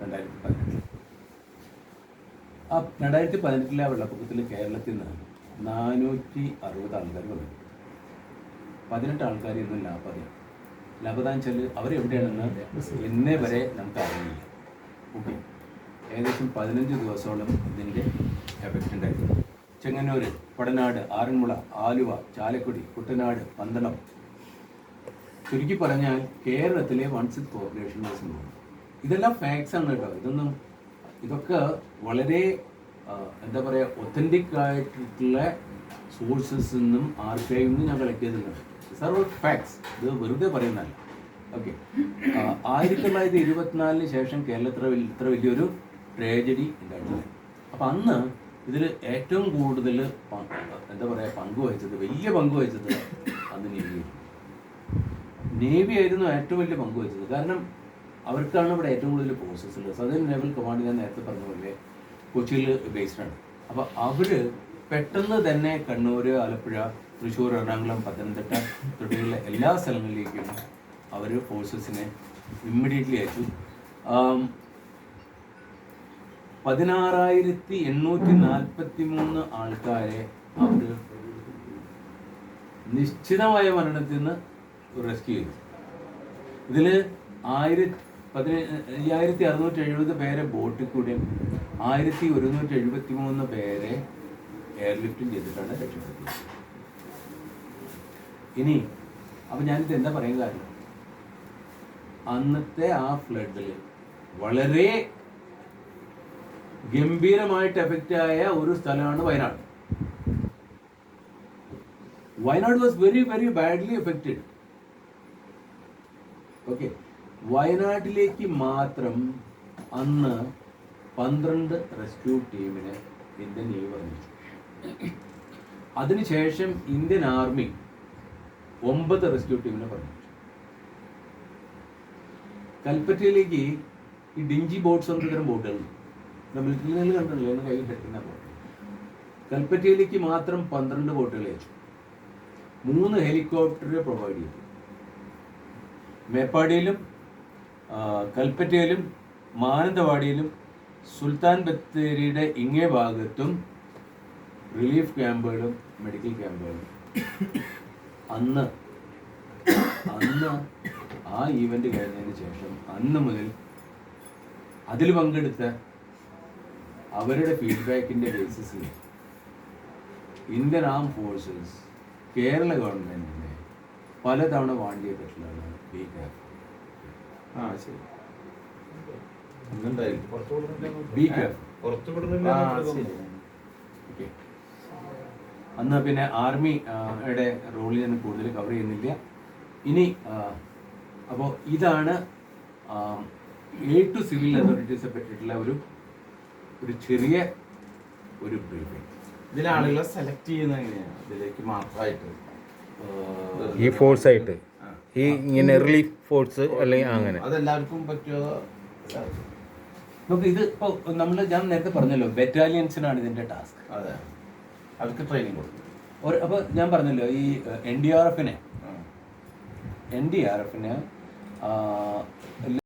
രണ്ടായിരത്തി പതിനെട്ടിൽ ആ രണ്ടായിരത്തി പതിനെട്ടിലെ ആ വെള്ളപ്പൊക്കത്തിൽ കേരളത്തിൽ നിന്ന് നാനൂറ്റി അറുപത് ആൾക്കാർ വന്നു. പതിനെട്ട് ആൾക്കാർ ഇന്ന് ലാഭതയാണ് ലാഭതാന്ന് വെച്ചാൽ അവരെവിടെയാണെന്ന് ഇന്നേ വരെ നമുക്ക് അറിയില്ല ഓക്കെ. ഏകദേശം പതിനഞ്ച് ദിവസത്തോളം ഇതിന്റെ എഫക്റ്റ് ഉണ്ടായിരുന്നു. ചെങ്ങന്നൂർ പടനാട് ആറന്മുള ആലുവ ചാലക്കുടി കുട്ടനാട് പന്തളം. ചുരുക്കി പറഞ്ഞാൽ കേരളത്തിലെ വൺ സിക്സ് പോപ്പുലേഷൻ സംഭവം ഇതെല്ലാം ഫാക്ട്സ് ആണ് കേട്ടോ. ഇതൊന്നും ഇതൊക്കെ വളരെ എന്താ പറയുക ഒത്തന്റിക് ആയിട്ടുള്ള സോഴ്സസ് നിന്നും ആർക്കൈവിൽ നിന്നും ഞാൻ കളക്ട് ചെയ്തിട്ടുണ്ട്. സർവ ഫാക്ട്സ് ഇത് വെറുതെ പറയുന്നതല്ല. ഓക്കെ ആയിരത്തി തൊള്ളായിരത്തി ഇരുപത്തിനാലിന് ശേഷം കേരളത്തിൽ ഇത്ര വലിയൊരു ട്രേജഡി ഉണ്ടായിട്ടില്ല. അപ്പം അന്ന് ഇതിൽ ഏറ്റവും കൂടുതൽ എന്താ പറയുക പങ്കുവഹിച്ചത് വലിയ പങ്ക് വഹിച്ചത് അന്ന് നേവി നേവി ആയിരുന്നു ഏറ്റവും വലിയ പങ്ക് വഹിച്ചത്. കാരണം അവർക്കാണ് ഇവിടെ ഏറ്റവും കൂടുതൽ പ്രോസസ്സ് ഉള്ളത്. സദേൺ നേവൽ കമാൻഡ് ഞാൻ നേരത്തെ പറഞ്ഞ പോലെ കൊച്ചിയിൽ ആണ് അപ്പോൾ അവർ പെട്ടെന്ന് തന്നെ കണ്ണൂർ ആലപ്പുഴ തൃശ്ശൂർ എറണാകുളം പത്തനംതിട്ട തുടങ്ങിയുള്ള എല്ലാ സ്ഥലങ്ങളിലേക്കും അവർ ഫോഴ്സസിനെ ഇമ്മീഡിയറ്റ്ലി അയച്ചു. പതിനാറായിരത്തി എണ്ണൂറ്റി നാൽപ്പത്തി മൂന്ന് ആൾക്കാരെ അവർ നിശ്ചിതമായ മരണത്തിൽ നിന്ന് റെസ്ക്യൂ ചെയ്തു. ഇതിൽ ആയിരത്തി പതിനേ അയ്യായിരത്തി അറുന്നൂറ്റി എഴുപത് പേരെ ബോട്ടിൽ കൂടെയും ആയിരത്തി ഒരുന്നൂറ്റി എഴുപത്തി മൂന്ന് പേരെ എയർലിഫ്റ്റും ചെയ്തിട്ടാണ് രക്ഷപ്പെട്ടത് ഇനി അപ്പം ഞാനിത് എന്താ പറയുക കാര്യം അന്നത്തെ ആ ഫ്ലഡിൽ വളരെ ഗംഭീരമായിട്ട് എഫക്റ്റ് ആയ ഒരു സ്ഥലമാണ് Wayanad. Wayanad was very very badly affected okay വയനാട്ടിലേക്ക് മാത്രം അന്ന് പന്ത്രണ്ട് റെസ്ക്യൂ ടീമിനെ ഇന്ത്യൻ നേവി പറഞ്ഞു അതിനുശേഷം ഇന്ത്യൻ ആർമി ഒമ്പത് റെസ്ക്യൂ ടീമിനെ പറഞ്ഞു കൽപ്പറ്റയിലേക്ക് ഈ ഡിഞ്ചി ബോട്ട്സ് എന്ന് തരം ബോട്ടുകൾ മിലിറ്ററി കണ്ടിട്ടില്ലേ? എന്ന് കയ്യിൽ കെട്ടുന്ന ബോട്ട് കൽപ്പറ്റയിലേക്ക് മാത്രം പന്ത്രണ്ട് ബോട്ടുകൾ അയച്ചു. മൂന്ന് ഹെലികോപ്റ്റർ പ്രൊവൈഡ് ചെയ്തു. മേപ്പാടിയിലും കൽപ്പറ്റയിലും മാനന്തവാടിയിലും സുൽത്താൻ ബത്തേരിയുടെ ഇങ്ങേ ഭാഗത്തും റിലീഫ് ക്യാമ്പുകളും മെഡിക്കൽ ക്യാമ്പുകളും. അന്ന് അന്ന് ആ ഈവന്റ് കഴിഞ്ഞതിന് ശേഷം അന്ന് മുതൽ അതിൽ പങ്കെടുത്ത അവരുടെ ഫീഡ്ബാക്കിന്റെ ബേസിസിൽ ഇന്ത്യൻ ആം ഫോഴ്സസ് കേരള ഗവൺമെന്റിനെ പലതവണ പറ്റിയുള്ള ബി കെയർഫുൾ ശരി. ഓക്കെ അന്ന് പിന്നെ ആർമിയുടെ റോളിൽ ഞാൻ കൂടുതൽ കവർ ചെയ്യുന്നില്ല. ഇനി അപ്പോൾ ഇതാണ് എ ടു സിവിൽ അതോറിറ്റീസിനെ പറ്റിയിട്ടുള്ള ഒരു ഒരു ചെറിയ ഒരു ബ്രീഫിംഗ് ഇതിൽ ആളുകളെ സെലക്ട് ചെയ്യുന്ന എങ്ങനെയാണ് ഇതിലേക്ക് മാത്രമായിട്ട്. ഈ ഫോഴ്സ് ആയിട്ട്. ആ. ഈ ഇങ്ങനെ റിലീഫ് ഫോഴ്സ് അല്ലെങ്കിൽ അങ്ങനെ. അതെല്ലാവർക്കും പറ്റുമോ? നമുക്ക് ഇത് ഇപ്പോ നമ്മൾ ഞാൻ നേരത്തെ പറഞ്ഞല്ലോ ബറ്റാലിയൻസിനാണ് ഇതിന്റെ ടാസ്ക് അതെ. അവർക്ക് ട്രെയിനിങ് കൊടുക്കും. ഒരു അപ്പോൾ ഞാൻ പറഞ്ഞല്ലോ ഈ എൻ ഡി ആർ എഫിനെ എൻ ഡി ആർ എഫിന്